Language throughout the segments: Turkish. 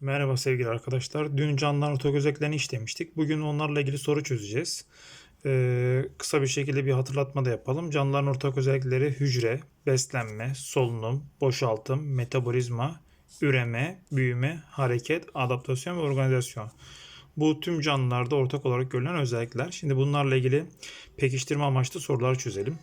Merhaba sevgili arkadaşlar. Dün canlıların otogözetlerini işlemiştik. Bugün onlarla ilgili soru çözeceğiz. Ee, kısa bir şekilde bir hatırlatma da yapalım. Canlıların ortak özellikleri hücre, beslenme, solunum, boşaltım, metabolizma, üreme, büyüme, hareket, adaptasyon ve organizasyon. Bu tüm canlılarda ortak olarak görülen özellikler. Şimdi bunlarla ilgili pekiştirme amaçlı sorular çözelim.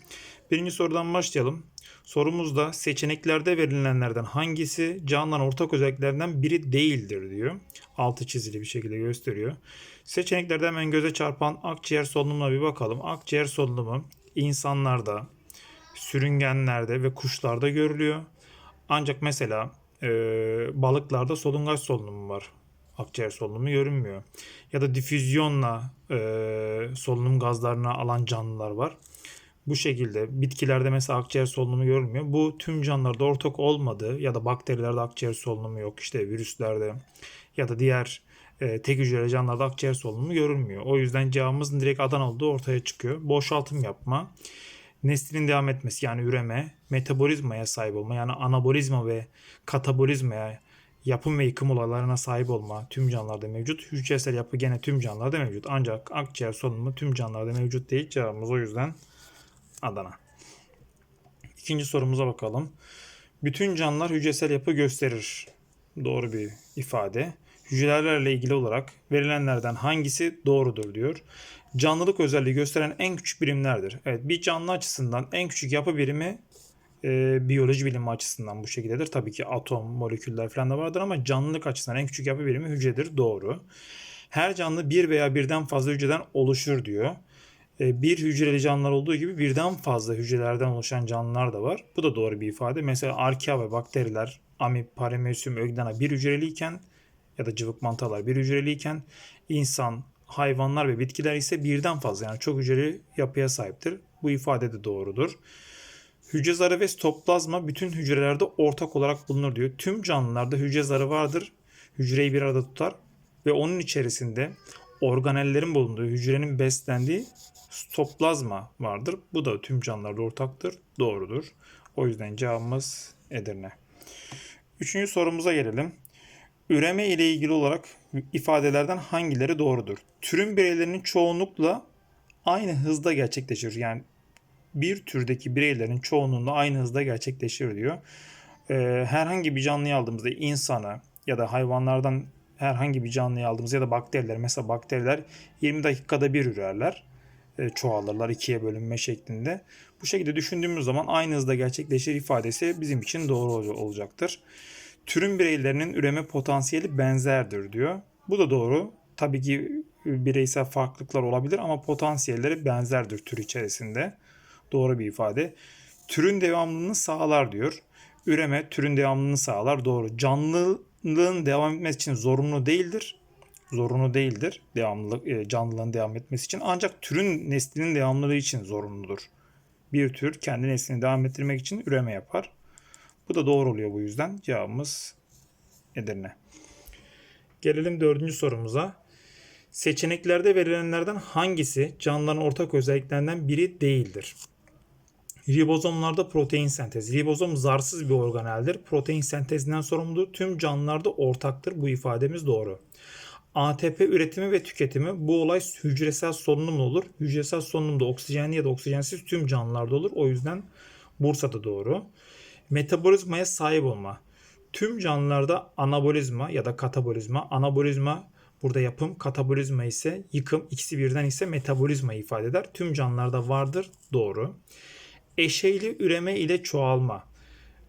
Birinci sorudan başlayalım. Sorumuzda seçeneklerde verilenlerden hangisi canlıların ortak özelliklerinden biri değildir diyor. Altı çizili bir şekilde gösteriyor. Seçeneklerde hemen göze çarpan akciğer solunumuna bir bakalım. Akciğer solunumu insanlarda, sürüngenlerde ve kuşlarda görülüyor. Ancak mesela e, balıklarda solungaç solunumu var. Akciğer solunumu görünmüyor. Ya da difüzyonla e, solunum gazlarını alan canlılar var. Bu şekilde bitkilerde mesela akciğer solunumu görülmüyor. Bu tüm canlılarda ortak olmadığı ya da bakterilerde akciğer solunumu yok. İşte virüslerde ya da diğer e, tek hücreli canlılarda akciğer solunumu görülmüyor. O yüzden cevabımızın direkt adan olduğu ortaya çıkıyor. Boşaltım yapma, neslinin devam etmesi yani üreme, metabolizmaya sahip olma yani anabolizma ve katabolizmaya yapım ve yıkım olaylarına sahip olma tüm canlılarda mevcut. Hücresel yapı gene tüm canlılarda mevcut. Ancak akciğer solunumu tüm canlılarda mevcut değil. Cevabımız o yüzden Adana. İkinci sorumuza bakalım. Bütün canlılar hücresel yapı gösterir. Doğru bir ifade. Hücrelerle ilgili olarak verilenlerden hangisi doğrudur diyor. Canlılık özelliği gösteren en küçük birimlerdir. Evet bir canlı açısından en küçük yapı birimi e, biyoloji bilimi açısından bu şekildedir. Tabii ki atom, moleküller falan da vardır ama canlılık açısından en küçük yapı birimi hücredir. Doğru. Her canlı bir veya birden fazla hücreden oluşur diyor. E, bir hücreli canlılar olduğu gibi birden fazla hücrelerden oluşan canlılar da var. Bu da doğru bir ifade. Mesela arkea ve bakteriler, amip, paramecium, öglana bir hücreliyken ya da cıvık mantarlar bir hücreliyken insan, hayvanlar ve bitkiler ise birden fazla yani çok hücreli yapıya sahiptir. Bu ifade de doğrudur. Hücre zarı ve stoplazma bütün hücrelerde ortak olarak bulunur diyor. Tüm canlılarda hücre zarı vardır. Hücreyi bir arada tutar ve onun içerisinde organellerin bulunduğu, hücrenin beslendiği stoplazma vardır. Bu da tüm canlılarda ortaktır. Doğrudur. O yüzden cevabımız Edirne. Üçüncü sorumuza gelelim. Üreme ile ilgili olarak ifadelerden hangileri doğrudur? Türün bireylerinin çoğunlukla aynı hızda gerçekleşir. Yani bir türdeki bireylerin çoğunluğunda aynı hızda gerçekleşir diyor. Ee, herhangi bir canlıyı aldığımızda insanı ya da hayvanlardan herhangi bir canlıyı aldığımız ya da bakteriler mesela bakteriler 20 dakikada bir ürerler. E, çoğalırlar ikiye bölünme şeklinde. Bu şekilde düşündüğümüz zaman aynı hızda gerçekleşir ifadesi bizim için doğru olacaktır. Türün bireylerinin üreme potansiyeli benzerdir diyor. Bu da doğru. Tabii ki bireysel farklılıklar olabilir ama potansiyelleri benzerdir tür içerisinde. Doğru bir ifade. Türün devamlılığını sağlar diyor. Üreme türün devamlılığını sağlar. Doğru. Canlılığın devam etmesi için zorunlu değildir zorunlu değildir devamlılık e, canlılığın devam etmesi için ancak türün neslinin devamlılığı için zorunludur. Bir tür kendi neslini devam ettirmek için üreme yapar. Bu da doğru oluyor bu yüzden. Cevabımız Edirne. Gelelim dördüncü sorumuza. Seçeneklerde verilenlerden hangisi canlıların ortak özelliklerinden biri değildir? Ribozomlarda protein sentezi. Ribozom zarsız bir organeldir. Protein sentezinden sorumludur. Tüm canlılarda ortaktır. Bu ifademiz doğru. ATP üretimi ve tüketimi bu olay hücresel solunumla olur. Hücresel solunumda oksijenli ya da oksijensiz tüm canlılarda olur. O yüzden Bursa'da doğru. Metabolizmaya sahip olma. Tüm canlılarda anabolizma ya da katabolizma. Anabolizma burada yapım, katabolizma ise yıkım. İkisi birden ise metabolizma ifade eder. Tüm canlılarda vardır. Doğru. Eşeyli üreme ile çoğalma.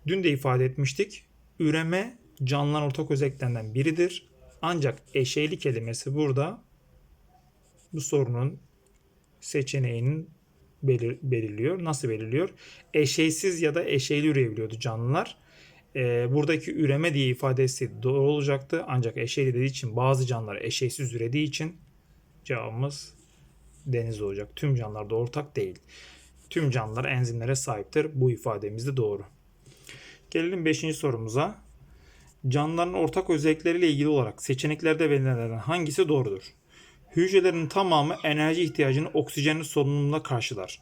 Dün de ifade etmiştik. Üreme canlıların ortak özelliklerinden biridir. Ancak eşeyli kelimesi burada bu sorunun seçeneğinin belir, belirliyor. Nasıl belirliyor? Eşeysiz ya da eşeyli üreyebiliyordu canlılar. Ee, buradaki üreme diye ifadesi doğru olacaktı. Ancak eşeyli dediği için bazı canlılar eşeysiz ürediği için cevabımız deniz olacak. Tüm canlılarda ortak değil. Tüm canlılar enzimlere sahiptir. Bu ifademiz de doğru. Gelelim 5. sorumuza canlıların ortak özellikleriyle ilgili olarak seçeneklerde verilenlerden hangisi doğrudur? Hücrelerin tamamı enerji ihtiyacını oksijenli solunumla karşılar.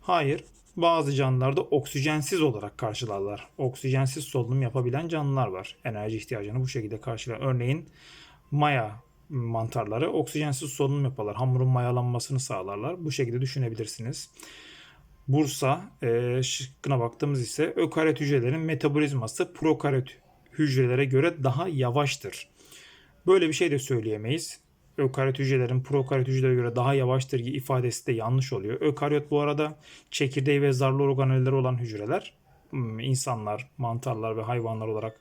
Hayır. Bazı canlılarda oksijensiz olarak karşılarlar. Oksijensiz solunum yapabilen canlılar var. Enerji ihtiyacını bu şekilde karşılar. Örneğin maya mantarları oksijensiz solunum yaparlar. Hamurun mayalanmasını sağlarlar. Bu şekilde düşünebilirsiniz. Bursa e, şıkkına baktığımız ise ökaryot hücrelerin metabolizması prokaryot hücrelere göre daha yavaştır. Böyle bir şey de söyleyemeyiz. Ökaryot hücrelerin prokaryot hücrelere göre daha yavaştır ifadesi de yanlış oluyor. Ökaryot bu arada çekirdeği ve zarlı organelleri olan hücreler. Hmm, insanlar, mantarlar ve hayvanlar olarak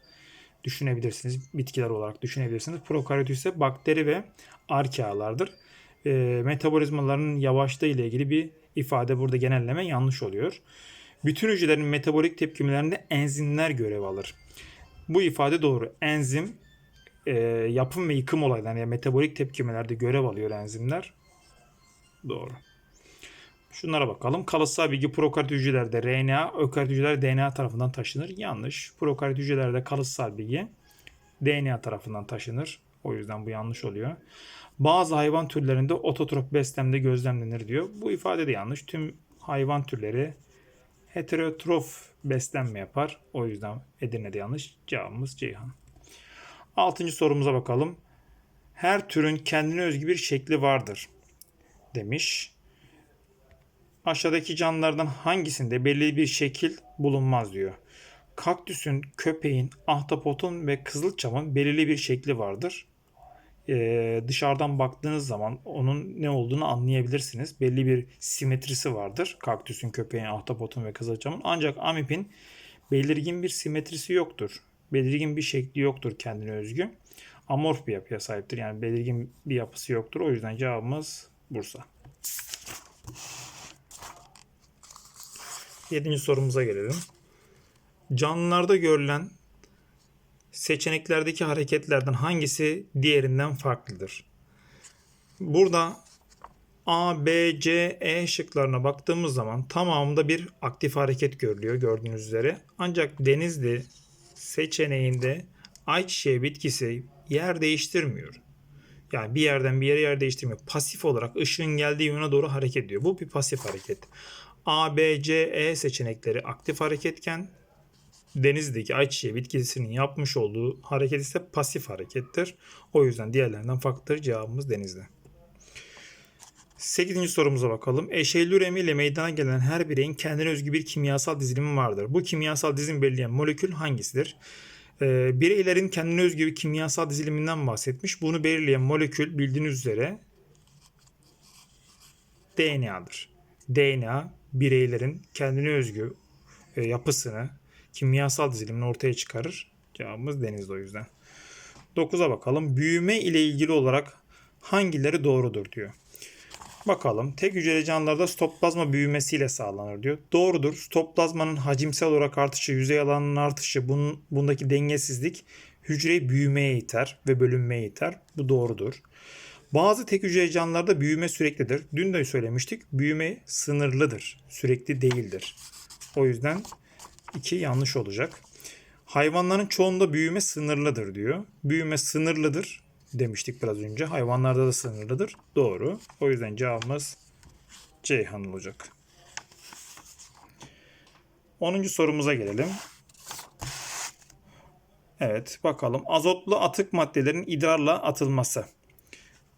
düşünebilirsiniz. Bitkiler olarak düşünebilirsiniz. Prokaryot ise bakteri ve arkealardır. E, metabolizmalarının yavaşlığı ile ilgili bir ifade burada genelleme yanlış oluyor. Bütün hücrelerin metabolik tepkimelerinde enzimler görev alır. Bu ifade doğru. Enzim e, yapım ve yıkım olaylarında yani metabolik tepkimelerde görev alıyor enzimler. Doğru. Şunlara bakalım. Kalıtsal bilgi prokaryot hücrelerde RNA, ökaryot hücrelerde DNA tarafından taşınır. Yanlış. Prokaryot hücrelerde kalıtsal bilgi DNA tarafından taşınır. O yüzden bu yanlış oluyor. Bazı hayvan türlerinde ototrop beslemde gözlemlenir diyor. Bu ifade de yanlış. Tüm hayvan türleri heterotrof beslenme yapar. O yüzden Edirne'de yanlış. Cevabımız Ceyhan. Altıncı sorumuza bakalım. Her türün kendine özgü bir şekli vardır demiş. Aşağıdaki canlılardan hangisinde belli bir şekil bulunmaz diyor. Kaktüsün, köpeğin, ahtapotun ve kızılçamın belirli bir şekli vardır. Ee, dışarıdan baktığınız zaman onun ne olduğunu anlayabilirsiniz. Belli bir simetrisi vardır. Kaktüsün, köpeğin, ahtapotun ve kızılçamın. Ancak amipin belirgin bir simetrisi yoktur. Belirgin bir şekli yoktur kendine özgü. Amorf bir yapıya sahiptir. Yani belirgin bir yapısı yoktur. O yüzden cevabımız Bursa. Yedinci sorumuza gelelim. Canlılarda görülen seçeneklerdeki hareketlerden hangisi diğerinden farklıdır? Burada A, B, C, E şıklarına baktığımız zaman tamamında bir aktif hareket görülüyor gördüğünüz üzere. Ancak Denizli seçeneğinde ayçiçeği bitkisi yer değiştirmiyor. Yani bir yerden bir yere yer değiştirmiyor. Pasif olarak ışığın geldiği yöne doğru hareket ediyor. Bu bir pasif hareket. A, B, C, E seçenekleri aktif hareketken denizdeki ayçiçeği bitkisinin yapmış olduğu hareket ise pasif harekettir. O yüzden diğerlerinden farklıdır. Cevabımız denizde. 8. sorumuza bakalım. Üremi ile meydana gelen her bireyin kendine özgü bir kimyasal dizilimi vardır. Bu kimyasal dizilim belirleyen molekül hangisidir? Ee, bireylerin kendine özgü bir kimyasal diziliminden bahsetmiş. Bunu belirleyen molekül bildiğiniz üzere DNA'dır. DNA bireylerin kendine özgü e, yapısını, kimyasal dizilimini ortaya çıkarır. Cevabımız denizde o yüzden. 9'a bakalım. Büyüme ile ilgili olarak hangileri doğrudur diyor. Bakalım. Tek hücreli canlılarda stoplazma büyümesiyle sağlanır diyor. Doğrudur. Stoplazmanın hacimsel olarak artışı, yüzey alanının artışı, bunun, bundaki dengesizlik hücreyi büyümeye iter ve bölünmeye iter. Bu doğrudur. Bazı tek hücreli canlılarda büyüme süreklidir. Dün de söylemiştik. Büyüme sınırlıdır. Sürekli değildir. O yüzden iki yanlış olacak. Hayvanların çoğunda büyüme sınırlıdır diyor. Büyüme sınırlıdır demiştik biraz önce. Hayvanlarda da sınırlıdır. Doğru. O yüzden cevabımız Ceyhan olacak. 10. sorumuza gelelim. Evet bakalım. Azotlu atık maddelerin idrarla atılması.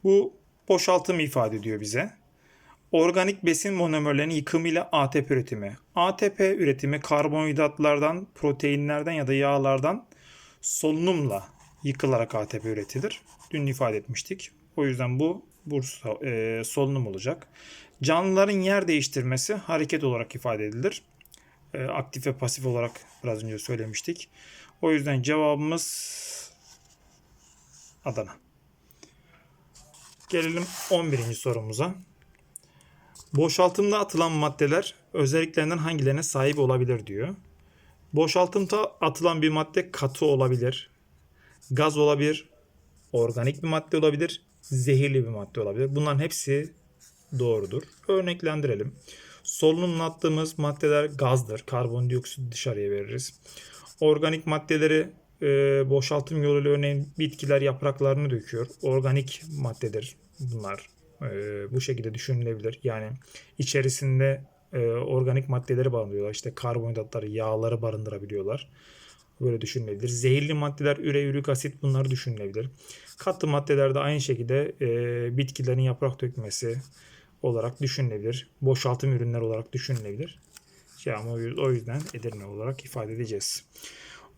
Bu boşaltım ifade ediyor bize. Organik besin monomerlerinin yıkımıyla ATP üretimi. ATP üretimi karbonhidratlardan, proteinlerden ya da yağlardan solunumla yıkılarak ATP üretilir. Dün ifade etmiştik. O yüzden bu bursa e, solunum olacak. Canlıların yer değiştirmesi hareket olarak ifade edilir. E, aktif ve pasif olarak biraz önce söylemiştik. O yüzden cevabımız Adana. Gelelim 11. sorumuza. Boşaltımda atılan maddeler özelliklerinden hangilerine sahip olabilir diyor. Boşaltımda atılan bir madde katı olabilir, gaz olabilir, organik bir madde olabilir, zehirli bir madde olabilir. Bunların hepsi doğrudur. Örneklendirelim. Solunumla attığımız maddeler gazdır. Karbondioksit dışarıya veririz. Organik maddeleri e, boşaltım yoluyla örneğin bitkiler yapraklarını döküyor. Organik maddedir bunlar. E, bu şekilde düşünülebilir. Yani içerisinde e, organik maddeleri barındırıyorlar. İşte karbonhidratları, yağları barındırabiliyorlar. Böyle düşünülebilir. Zehirli maddeler, üre, ürik asit bunlar düşünülebilir. Katı maddeler de aynı şekilde e, bitkilerin yaprak dökmesi olarak düşünülebilir. Boşaltım ürünler olarak düşünülebilir. Şey ama o yüzden Edirne olarak ifade edeceğiz.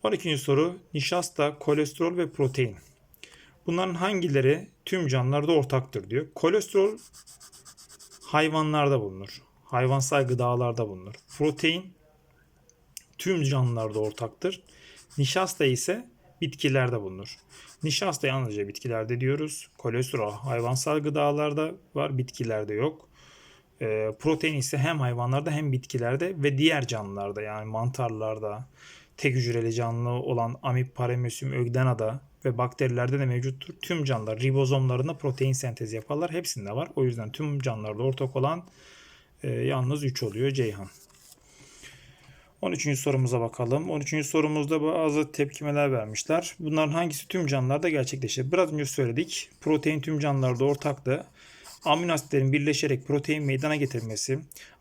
12. soru nişasta, kolesterol ve protein. Bunların hangileri tüm canlılarda ortaktır diyor. Kolesterol hayvanlarda bulunur. Hayvansal gıdalarda bulunur. Protein tüm canlılarda ortaktır. Nişasta ise bitkilerde bulunur. Nişasta yalnızca bitkilerde diyoruz. Kolesterol hayvansal gıdalarda var, bitkilerde yok. Ee, protein ise hem hayvanlarda hem bitkilerde ve diğer canlılarda yani mantarlarda, tek hücreli canlı olan amip, paramecium, ögdenada ve bakterilerde de mevcuttur. Tüm canlılar ribozomlarında protein sentezi yaparlar. Hepsinde var. O yüzden tüm canlılarda ortak olan e, yalnız 3 oluyor Ceyhan. 13. sorumuza bakalım. 13. sorumuzda bazı tepkimeler vermişler. Bunların hangisi tüm canlılarda gerçekleşir? Biraz önce söyledik. Protein tüm canlılarda ortaktı. Amino asitlerin birleşerek protein meydana getirmesi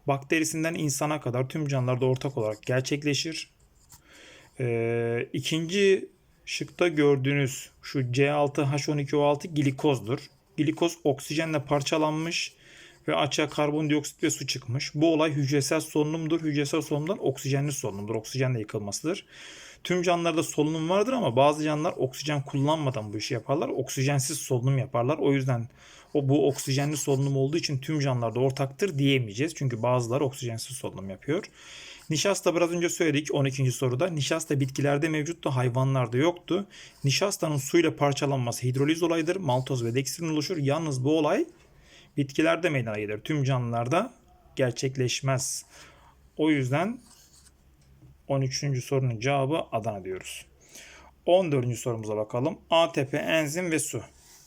bakterisinden insana kadar tüm canlılarda ortak olarak gerçekleşir. Ee, ikinci şıkta gördüğünüz şu C6H12O6 glikozdur. Glikoz oksijenle parçalanmış ve açığa karbondioksit ve su çıkmış. Bu olay hücresel solunumdur. Hücresel solunumdan oksijenli solunumdur. Oksijenle yıkılmasıdır. Tüm canlılarda solunum vardır ama bazı canlılar oksijen kullanmadan bu işi yaparlar. Oksijensiz solunum yaparlar. O yüzden o bu oksijenli solunum olduğu için tüm canlılarda ortaktır diyemeyeceğiz. Çünkü bazıları oksijensiz solunum yapıyor. Nişasta biraz önce söyledik 12. soruda. Nişasta bitkilerde mevcuttu, hayvanlarda yoktu. Nişastanın suyla parçalanması hidroliz olayıdır. Maltoz ve dekstrin oluşur. Yalnız bu olay bitkilerde meydana gelir. Tüm canlılarda gerçekleşmez. O yüzden 13. sorunun cevabı Adana diyoruz. 14. sorumuza bakalım. ATP, enzim ve su.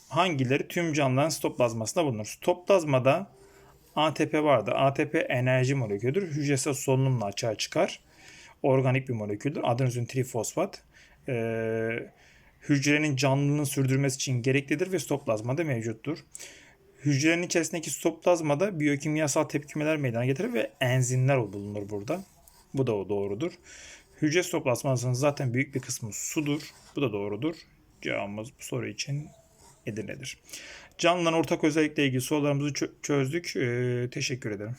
Hangileri tüm canlıların sitoplazmasında bulunur? Sitoplazmada ATP vardır. ATP enerji molekülüdür. Hücresel solunumla açığa çıkar. Organik bir moleküldür. Adenozin trifosfat. Ee, hücrenin canlılığını sürdürmesi için gereklidir ve sitoplazmada mevcuttur. Hücrenin içerisindeki sitoplazmada biyokimyasal tepkimeler meydana getirir ve enzimler bulunur burada. Bu da o doğrudur. Hücre sitoplazmasının zaten büyük bir kısmı sudur. Bu da doğrudur. Cevabımız bu soru için Edirne'dir. Canlıların ortak özellikle ilgili sorularımızı çö- çözdük. Ee, teşekkür ederim.